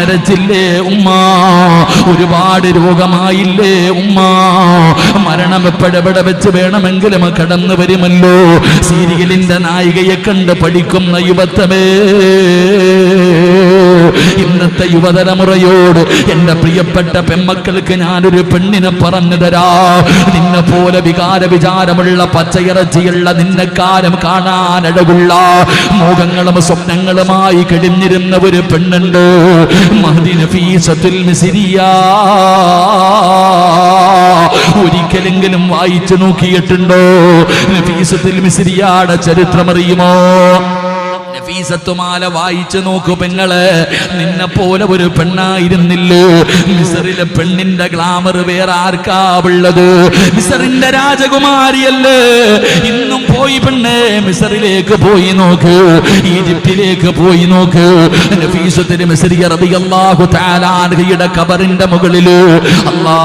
നരച്ചില്ലേ ഉമ്മ? ഒരുപാട് രോഗമായില്ലേ ഉമ്മ? മരണം എപ്പോഴെവിടെ വെച്ച് വേണമെങ്കിലും കടന്നു വരുമല്ലോ. സീരിയലിന്റെ നായികയെ കണ്ട് പഠിക്കുന്ന യുവത്വമേ. ഇന്നത്തെ യുവതലമുറയോട് എന്റെ പ്രിയപ്പെട്ട പെമ്മക്കൾക്ക് ഞാനൊരു പെണ്ണിനെ പറഞ്ഞു തരാ. നിന്നെ പോലെ വികാര വിചാരമുള്ള പച്ചയിറച്ചിയുള്ള നിന്നെക്കാലം കാണാൻ അഴകുള്ള മോഹങ്ങളും സ്വപ്നങ്ങളുമായി കഴിഞ്ഞിരുന്ന ഒരു പെണ്ണുണ്ട്. മഹദിന നഫീസത്തുൽ മിസ്രിയ. ഒരിക്കലെങ്കിലും വായിച്ചു നോക്കിയിട്ടുണ്ടോ? നഫീസത്തുൽ മിസിരിയാടെ ചരിത്രമറിയുമോ? നഫീസത്തുമാല വായിച്ചു നോക്കൂ പെങ്ങൾ. നിന്നെ പോലെ ഒരു പെണ്ണായിരുന്നില്ലേ? മിസറിലെ പെണ്ണിന്റെ ഗ്ലാമർ വേറെ ആർക്കാവുള്ളത് മിസറിന്റെ രാജകുമാരിയല്ലേ? ഇന്നും പോയി പെണ്ണ് മിസറിലേക്ക് പോയി നോക്ക്. ഈജിപ്തിലേക്ക് പോയി നോക്ക്. നഫീസത്തിന് റളിയല്ലാഹു തആല അൻഹയുടെ കബറിന്റെ മുകളിൽ. അല്ലാ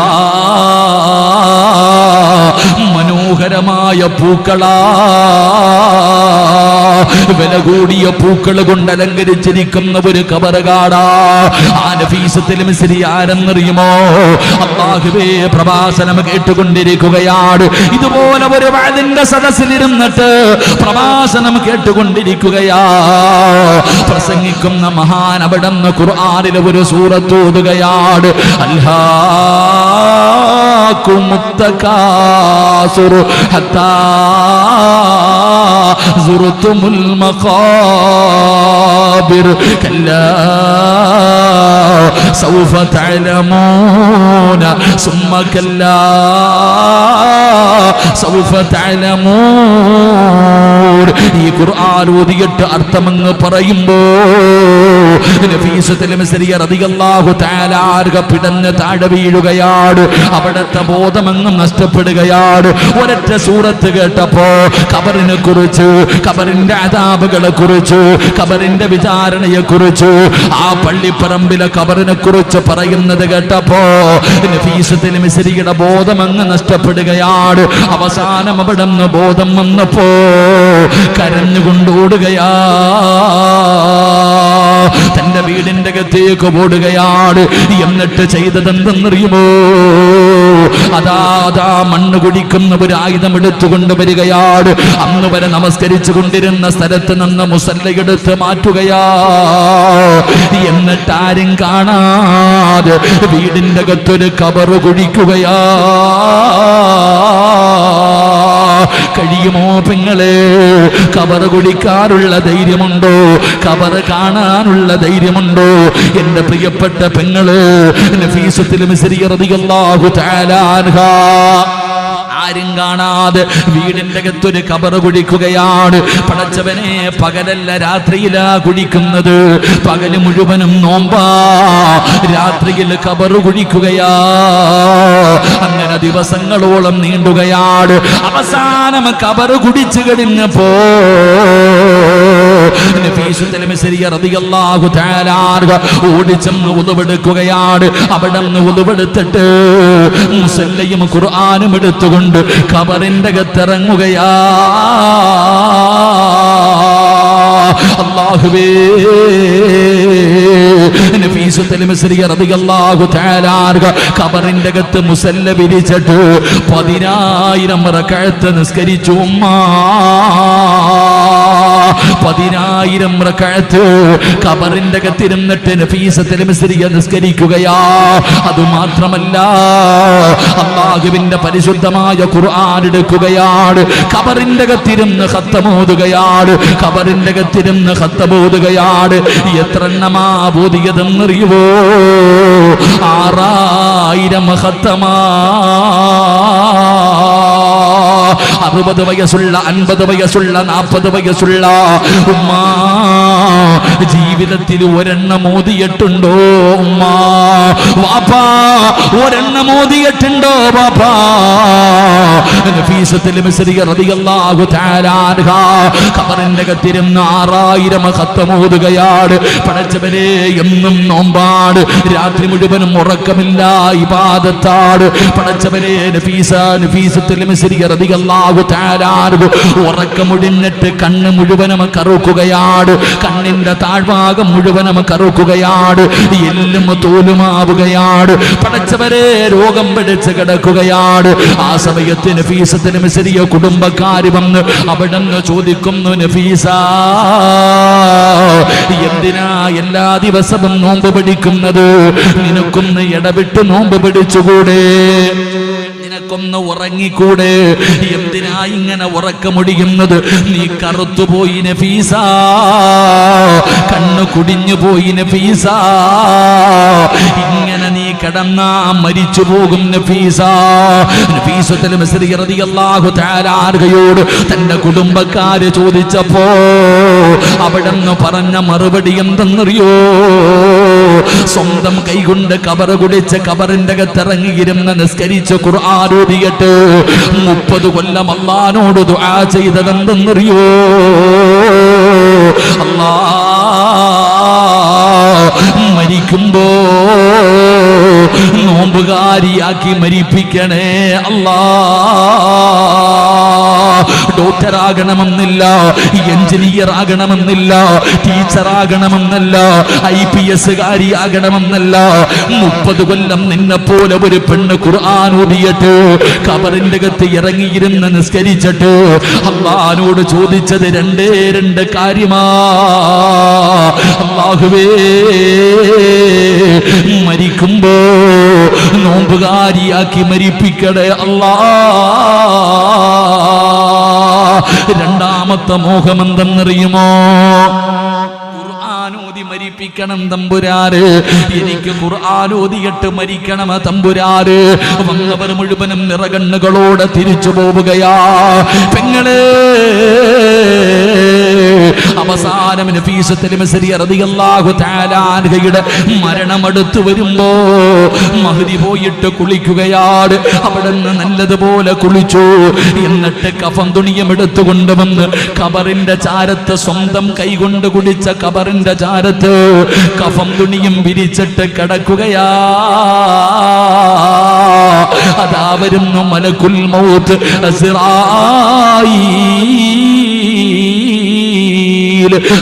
മനോഹരമായ പൂക്കളാ. വില കൂടിയ പൂക്കൾ കൊണ്ട് അലങ്കരിച്ചിരിക്കുന്ന ഒരു കബറകാടാ ആ നഫീസത്തിലും ശരി ആരെന്നറിയുമോ അള്ളാഹുവേ പ്രഭാഷണം കേട്ടുകൊണ്ടിരിക്കുകയാണ്. ഇതുപോലെ ഒരു വഴതിന്റെ സദസ്സിലിരുന്നിട്ട് പ്രഭാഷണം കേട്ടുകൊണ്ടിരിക്കുകയാ. പ്രസംഗിക്കുന്ന മഹാൻ അവിടെ നിന്ന് ഖുർആാനിലെ ഒരു സൂറത്തോതുകയാണ് അല്ലാ മുത്തക്കാസുർ ഹത്താ زرتم المقابر كلا سوف تعلمون ثم كلا سوف تعلمون ഈ ഖുർആൻ ഓതിയിട്ട് അർത്ഥമങ്ങ് പറയുമ്പോ ആർക പിടഞ്ഞ് താഴെ വീഴുകയാണ് അവിടുത്തെ ബോധമങ്ങ് നഷ്ടപ്പെടുകയാണ് ഒരൊറ്റ സൂറത്ത് കേട്ടപ്പോ കബറിനെ കുറിച്ച് കബറിന്റെ അതാപുകളെ കുറിച്ച് കബറിന്റെ വിചാരണയെ കുറിച്ച് ആ പള്ളിപ്പറമ്പിലെ കബറിനെ കുറിച്ച് പറയുന്നത് കേട്ടപ്പോ നഫീസത്തുൽ മിസ്രിയുടെ ബോധമങ്ങ് നഷ്ടപ്പെടുകയാണ് അവസാനം അവിടെ നിന്ന് ബോധം വന്നപ്പോ കരഞ്ഞുകൊണ്ടോടുകയാ. തന്റെ വീടിന്റെ അകത്തേക്ക് ഓടുകയാണ് എന്നിട്ട് ചെയ്തതെന്തെന്നറിയുമോ? അതാ അതാ മണ്ണ് കുടിക്കുന്ന ഒരു ആയുധം എടുത്തുകൊണ്ട് വരികയാണ് അന്ന് വരെ നമസ്കരിച്ചു കൊണ്ടിരുന്ന സ്ഥലത്ത് നിന്ന് മുസല്ലയെടുത്ത് മാറ്റുകയാ. എന്നിട്ട് ആരും കാണാതെ വീടിന്റെ അകത്തൊരു കബറ് കുഴിക്കുകയാ. കഴിയുമോ പെങ്ങളെ? കബറ് കുടിക്കാറുള്ള ധൈര്യമുണ്ടോ? കബറ് കാണാനുള്ള ധൈര്യമുണ്ടോ? എന്റെ പ്രിയപ്പെട്ട പെങ്ങൾ ആരും കാണാതെ വീടിന്റെ അകത്തൊരു കബറ് കുടിക്കുകയാണ്. പടച്ചവനെ പകലല്ല രാത്രിയിലാ കുടിക്കുന്നത്. പകൽ മുഴുവനും നോമ്പാ. രാത്രിയിൽ കബറ് കുഴിക്കുകയാ അങ്ങനെ ദിവസങ്ങളോളം നീണ്ടുകയാണ് അവസാനം കബറ് കുടിച്ചു കഴിഞ്ഞപ്പോ ഓടിച്ചെന്ന് ഉതവെടുക്കുകയാണ് അവിടെ നിന്ന് ഉതവെടുത്തിട്ട് മുസല്ലയും ഖുർആാനും എടുത്തുകൊണ്ട് കബറിന്റെ അകത്തിറങ്ങുകയാ. അള്ളാഹുവേ കബറിന്റെ അകത്ത് മുസല്ല വിരിച്ചിട്ട് പതിനായിരം നിസ്കരിച്ചു ഉമ്മ. പതിനായിരം റക്കഴത്ത് കബറിന്റെ അകത്തിരുന്നിട്ട് നഫീസത്തിൽ മിസ്രിയ നിസ്കരിക്കുകയാ. അത് മാത്രമല്ല അള്ളാഹുവിന്റെ പരിശുദ്ധമായ ഖുർആൻ കബറിന്റെ അകത്തിരുന്ന് ഹത്തമോതുകയാണ് കബറിന്റെ അകത്തിരുന്ന് ഹത്തമോതുകയാണ് എത്ര എണ്ണമാ അറിയുവോ ആറായിരം ഹത്തമാ അറുപത് വയസ്സുള്ള അൻപത് വയസ്സുള്ള നാൽപ്പത് വയസ്സുള്ള. ഉമ്മ ജീവിതത്തിൽ ഒരെണ്ണം മോദിയിട്ടുണ്ടോ ഉമ്മ വാപ്പാ ഒരെണ്ണം മോദിയിട്ടുണ്ടോ വാപ്പാ നഫീസത്തിൽ മിസ്രിയ റളിയല്ലാഹു തആല ഖബറിന്റെ കത്തിരുന്ന് ആറായിരം ഖത്തമോതുകയാണ് പടച്ചവനെ എന്നും നോമ്പാട് രാത്രി മുഴുവനും ഉറക്കമില്ല ഇബാദത്താണ്. പടച്ചവനെ നഫീസ റളിയല്ലാഹു താലാർഗു ഉറക്കമുടിഞ്ഞിട്ട് കണ്ണ് മുഴുവനും കറുക്കുകയാണ്. കണ്ണിന്റെ താഴ്ഭാഗം മുഴുവനും കറുക്കുകയാണ്. എല്ലും തോലുമാവുകയാണ്. പടച്ചവരെ രോഗം പിടിച്ച് കിടക്കുകയാണ്. ആ സമയത്ത് നഫീസത്തിന് മിസരിയ കുടുംബക്കാര് വന്ന് അവിടെ ചോദിക്കുന്നു നഫീസ എന്തിനാ എല്ലാ ദിവസവും നോമ്പ് പിടിക്കുന്നത് നിനക്കൊന്ന് ഇടവിട്ട് നോമ്പ് പിടിച്ചുകൂടെ നിനക്കൊന്ന് ഉറങ്ങിക്കൂടെ? എന്തിനാ ഇങ്ങനെ ഉറക്കമൊടിയുന്നത്? നീ കറുത്തുപോയി നഫീസ. കണ്ണു കുടിഞ്ഞു പോയി നഫീസ. ഇങ്ങനെ നീ കിടന്നാ മരിച്ചു പോകും നഫീസ. നഫീസത്തിൽ റളിയല്ലാഹു തആല ആർഗയോട് തന്റെ കുടുംബക്കാര് ചോദിച്ചപ്പോ അവിടെ നിന്ന് പറഞ്ഞ മറുപടി എന്തെന്നറിയോ? സ്വന്തം കൈകൊണ്ട് കബർ കുടിച്ച് കബറിന്റെ അകത്തിറങ്ങിയിരുന്ന് നിസ്കരിച്ച് ഖുർആാനോദിയിട്ട് മുപ്പത് കൊല്ലം അള്ളഹാനോട് ദുആ ചെയ്തതെന്തെന്നറിയോ? അല്ലാ മരിക്കുമ്പോ നോമ്പുകാരിയാക്കി മരിപ്പിക്കണേ അല്ലാ ഡോക്ടർ ആകണമെന്നില്ല എഞ്ചിനീയർ ആകണമെന്നില്ല ടീച്ചർ ആകണമെന്നല്ല ഐ പി എസ് കാരിയാകണമെന്നല്ല മുപ്പത് കൊല്ലം നിന്നെ പോലെ ഒരു പെണ്ണ് ഖുർആൻ ഓടിയിട്ട് കബറിന്റെ അകത്ത് ഇറങ്ങിയിരുന്ന് നിസ്കരിച്ചിട്ട് അള്ളഹാനോട് ചോദിച്ചത് രണ്ടേ രണ്ട് കാര്യമാ. അള്ളാഹുവേ മരിക്കുമ്പോ നോമ്പുകാരിയാക്കി മരിപ്പിക്കടേ അല്ലാ രണ്ടാമത്തെ മോഹം എന്തെന്നറിയുമോ? ഖുർആാനോദി മരിപ്പിക്കണം തമ്പുരാര്. എനിക്ക് ഖുർആാനോദിയിട്ട് മരിക്കണം തമ്പുരാര്. വന്നവർ മുഴുവനും നിറകണ്ണുകളോടെ തിരിച്ചു പോവുകയാ. പെങ്ങളെ അവസാനം മരണമെടുത്തു വരുമ്പോ മഹതി പോയിട്ട് കുളിക്കുകയാണ്. അവിടെ നിന്ന് നല്ലതുപോലെ കുളിച്ചു. എന്നിട്ട് കഫം തുണിയും എടുത്തു കൊണ്ടുവന്ന് കബറിന്റെ ചാരത്ത് സ്വന്തം കൈകൊണ്ട് കുടിച്ച കബറിന്റെ ചാരത്ത് കഫം തുണിയും വിരിച്ചിട്ട് കിടക്കുകയാ. അതാ വരുന്നു മലക്കുൽ മൗത്ത്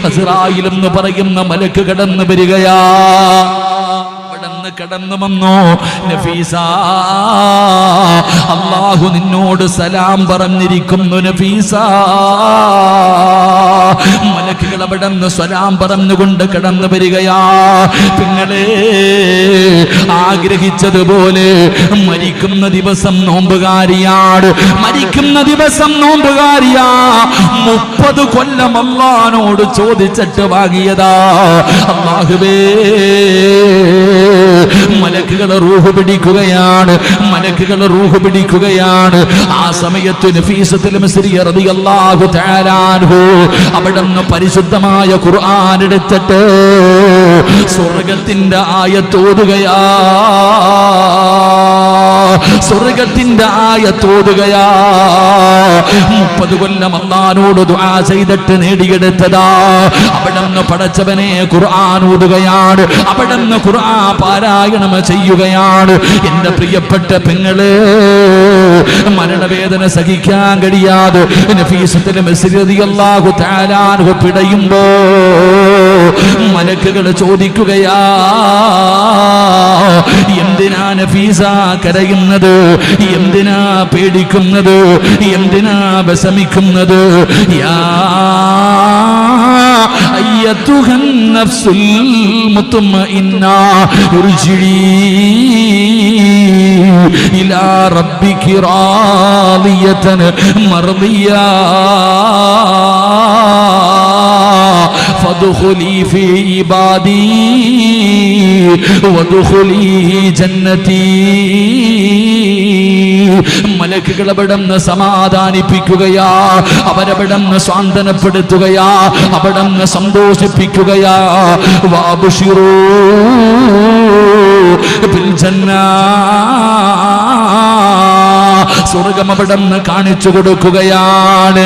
അസ്റായീൽ എന്ന് പറയുന്ന മലക്ക് കടന്നു വരികയാ. കടന്നു വന്നു നഫീസ. അള്ളാഹു നിന്നോട് സലാം പറഞ്ഞിരിക്കുന്നു നഫീസ. മലക്കുകൾ അവിടെ നിന്ന് സലാം പറഞ്ഞുകൊണ്ട് കടന്നു വരികയാ. പിങ്ങളെ ആഗ്രഹിച്ചതുപോലെ മരിക്കുന്ന ദിവസം നോമ്പുകാരിയാണ് മരിക്കുന്ന ദിവസം നോമ്പുകാരിയാ. മുപ്പത് കൊല്ലം അള്ളഹാനോട് ചോദിച്ചിട്ട് വാങ്ങിയതാ. അള്ളാഹുവേ മലക്കുകൾ റൂഹ് പിടിക്കുകയാണ് മലക്കുകൾ റൂഹ് പിടിക്കുകയാണ്. ആ സമയത്ത് അവിടുന്ന് പരിശുദ്ധമായ ഖുർആൻ എടുത്തിട്ട് സ്വർഗത്തിന്റെ ആയത്തോതുകയാ സ്വർഗത്തിന്റെ ആയ തോടുകയാ. മുപ്പത് കൊല്ലം അന്നാനോട് ദുആ ചെയ്തിട്ട് നേടിയെടുത്തതാ. അവിടുന്ന് പടച്ചവനെ ഖുർആൻ ഓതുകയാണ്. അവിടുന്ന് ഖുർആൻ പാരായണം ചെയ്യുകയാണ്. എന്റെ പ്രിയപ്പെട്ട പെങ്ങൾ മരണവേദന സഹിക്കാൻ കഴിയാതെ പിടയുമ്പോ മലക്കുകൾ ചോദിക്കുകയാ എന്തിനാ നഫീസ കരയുന്നത് എന്തിനാ പേടിക്കുന്നത് എന്തിനാ വിഷമിക്കുന്നത് യാ أيتها النفس المطمئنة ارجعي إلى ربك راضية مرضية فادخلي في عبادي وادخلي جنتي മലക്കുകൾ അവിടുന്ന് സമാധാനിപ്പിക്കുകയാ അവരവിടുന്ന് സ്വാന്തനപ്പെടുത്തുകയാ അവിടുന്ന് സന്തോഷിപ്പിക്കുകയാ വാബുഷിറൂ സ്വർഗം അവിടുന്ന് കാണിച്ചു കൊടുക്കുകയാണ്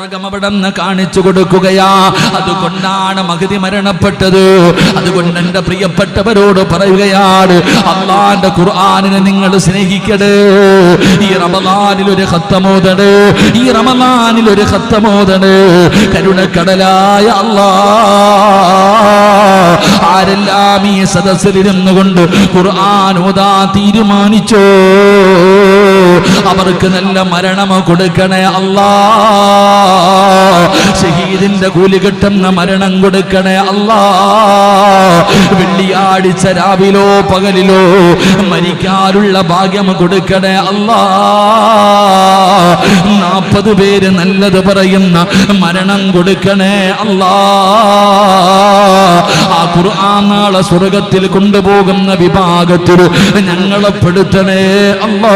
സ്വർഗം അവിടെ നിന്ന് കാണിച്ചു കൊടുക്കുകയാ. അതുകൊണ്ടാണ് മഹതി മരണപ്പെട്ടത്. അതുകൊണ്ട് എന്റെ പ്രിയപ്പെട്ടവരോട് പറയുകയാണ് അള്ളാന്റെ ഖുർആാനിനെ നിങ്ങൾ സ്നേഹിക്കട്. ഈ റമദാനിൽ ഒരു ഹത്തമോതണ് ഈ റമദാനിൽ ഒരു ഹത്തമോതണ് കരുണക്കടലായ അള്ളാ. ആരെല്ലാം ഈ സദസ്സിലിരുന്നു കൊണ്ട് ഖുർആൻ ഓതാ തീരുമാനിച്ചോ? അവർക്ക് നല്ല മരണം കൊടുക്കണേ അല്ലാ. ഷഹീദിന്റെ കൂലി കിട്ടുന്ന മരണം കൊടുക്കണേ അല്ലാ. വെള്ളിയാഴ്ച രാവിലോ പകലിലോ മരിക്കാനുള്ള ഭാഗ്യം കൊടുക്കണേ അല്ലാ. നാൽപ്പത് പേര് നല്ലത് പറയുന്ന മരണം കൊടുക്കണേ അല്ലാ. ഖുർആൻ നാളെ സ്വർഗത്തിൽ കൊണ്ടുപോകുന്ന വിഭാഗത്തിൽ ഞങ്ങളെ പെടുത്തണേ അല്ലാ.